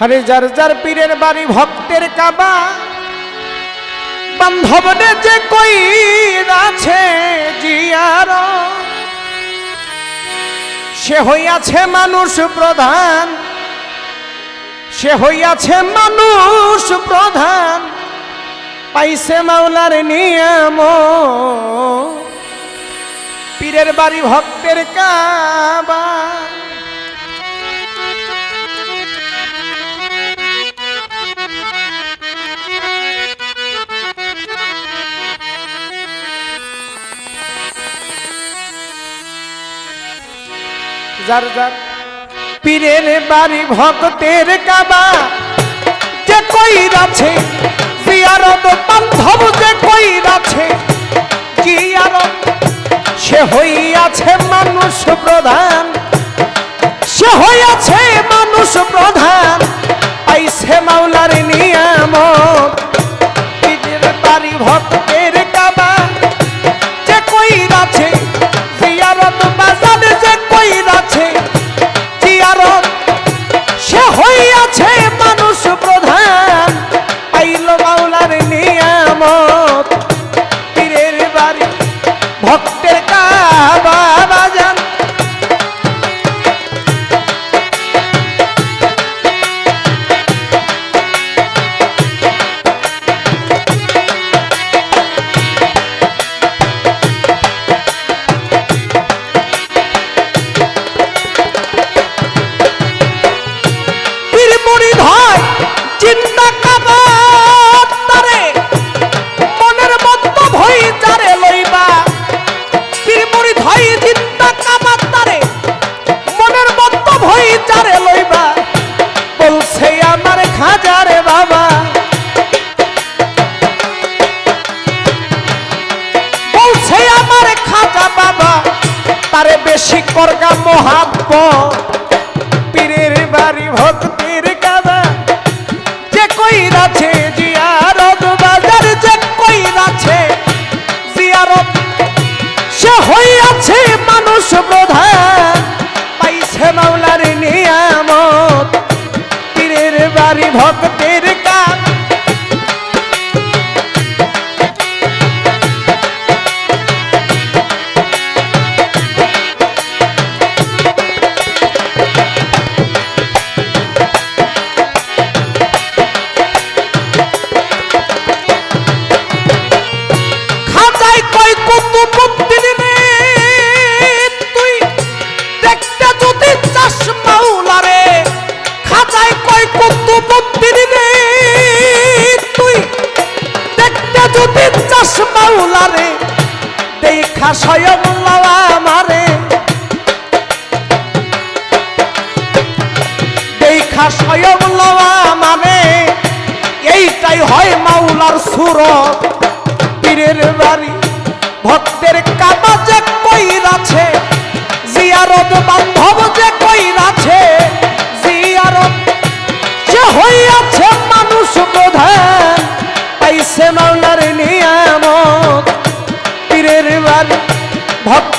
হরে যার যার পীরের বাড়ি ভক্তের কাবা বান্ধবনে যে কই আছে জিয়ার সে হইয়াছে মানুষ প্রধান, সে হইয়াছে মানুষ প্রধান, পাইছে মাওলার নিয়ম। পীরের বাড়ি ভক্তের কাবা। যার যার। পীরের বাড়ি ভক্তের কাবা। যে কই আছে জিয়ারত বান্ধব যে কই আছে জিয়ারত সে হইয়াছে মানুষ প্রধান। ভক্তের কাবা বাজান। চিন্তা তারে বেশি করগা মহাত্ম পীরের বাড়ি ভক্তির স্বয়ং লাওয়া আমারে দেখা স্বয়ং লাওয়া মানে এইটাই হয় মাওলার সুরত। পীরের বাড়ি, ভক্তের কাবা যে কই আছে জিয়ারত বান্ধব যে কই আছে জিয়ারত যে হইয়াছে মানুষ প্রধান পাইছে মাওলার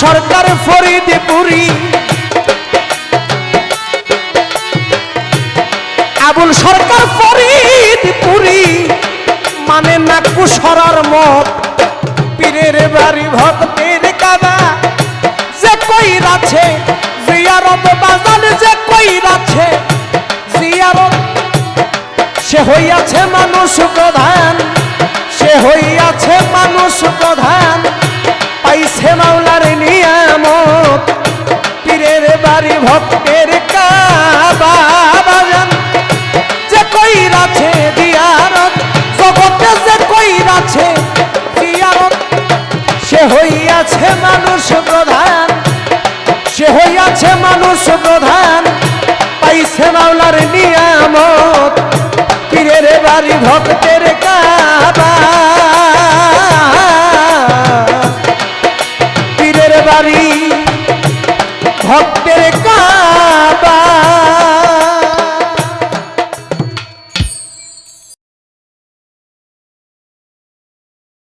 সরকার ফরিদপুরি। আবুল সরকার ফরিদপুরি। মানে না কুসরার মত, পীরের বাড়ি ভক্তের কাদা। যে কই আছে জিয়ারত বাজান যে কই আছে জিয়ারত, সে হইয়াছে মানুষ প্রধান মানুষ প্রধান পাইছে মাওলার নিয়ামত। পীরের বাড়ি ভক্তের কাবা। পীরের বাড়ি ভক্তের কাবা।